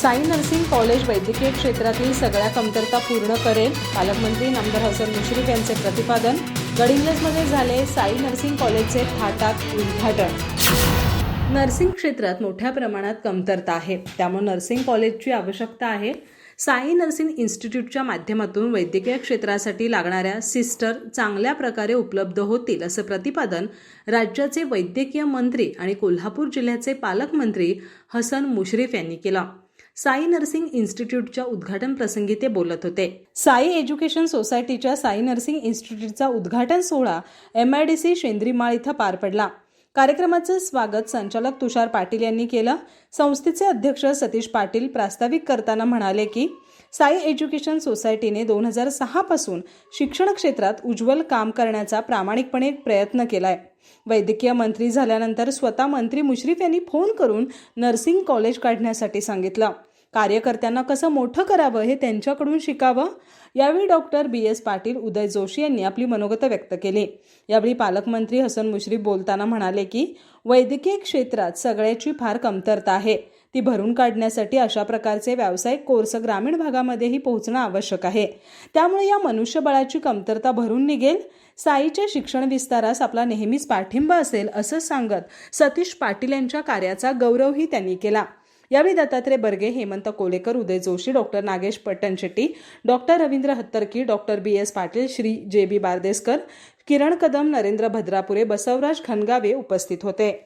Sai nursing college वैद्यकीय क्षेत्रातील सगळ्या कमतरता पूर्ण करेल. पालकमंत्री नामदार हसन मुश्रीफ यांचे प्रतिपादन. गडिंग्लजमध्ये झाले साई नर्सिंग कॉलेजचे थाटात उद्घाटन. नर्सिंग क्षेत्रात मोठ्या प्रमाणात कमतरता आहे. त्यामुळे नर्सिंग कॉलेजची आवश्यकता आहे. साई नर्सिंग इन्स्टिट्यूटच्या माध्यमातून वैद्यकीय क्षेत्रासाठी लागणाऱ्या सिस्टर चांगल्या प्रकारे उपलब्ध होतील असं प्रतिपादन राज्याचे वैद्यकीय मंत्री आणि कोल्हापूर जिल्ह्याचे पालकमंत्री हसन मुश्रीफ यांनी केलं. साई नर्सिंग इन्स्टिट्यूटच्या उद्घाटन प्रसंगी ते बोलत होते. साई एज्युकेशन सोसायटीच्या साई नर्सिंग इन्स्टिट्यूटचा उद्घाटन सोहळा M I D C Shendrimal इथं पार पडला. कार्यक्रमाचं स्वागत संचालक तुषार पाटील यांनी केलं. संस्थेचे अध्यक्ष सतीश पाटील प्रास्ताविक करताना म्हणाले की साई एज्युकेशन सोसायटीने दोन हजार सहापासून शिक्षण क्षेत्रात उज्ज्वल काम करण्याचा प्रामाणिकपणे प्रयत्न केलाय. वैद्यकीय मंत्री झाल्यानंतर स्वतः मंत्री मुश्रीफ यांनी फोन करून नर्सिंग कॉलेज काढण्यासाठी सांगितलं. कार्यकर्त्यांना कसं मोठं करावं हे त्यांच्याकडून शिकावं? यावेळी doctor B S Patil Uday Joshi यांनी आपली मनोगत व्यक्त केली. यावेळी पालकमंत्री हसन मुश्रीफ बोलताना म्हणाले की वैद्यकीय क्षेत्रात सगळ्याची फार कमतरता आहे. ती भरून काढण्यासाठी अशा प्रकारचे व्यावसायिक कोर्स ग्रामीण भागामध्येही पोहोचणं आवश्यक आहे. त्यामुळे या मनुष्यबळाची कमतरता भरून निघेल. साईच्या शिक्षण विस्तारास आपला नेहमीच पाठिंबा असेल असं सांगत सतीश पाटील यांच्या कार्याचा गौरवही त्यांनी केला. यावेळी Dattatray Barge Hemant Kolekar Uday Joshi doctor Nagesh Pattanshetti doctor Ravindra Hattarki doctor B. S. Patil Shri. J. B. Bardeskar किरण कदम नरेंद्र भद्रापुरे बसवराज खनगावे उपस्थित होते.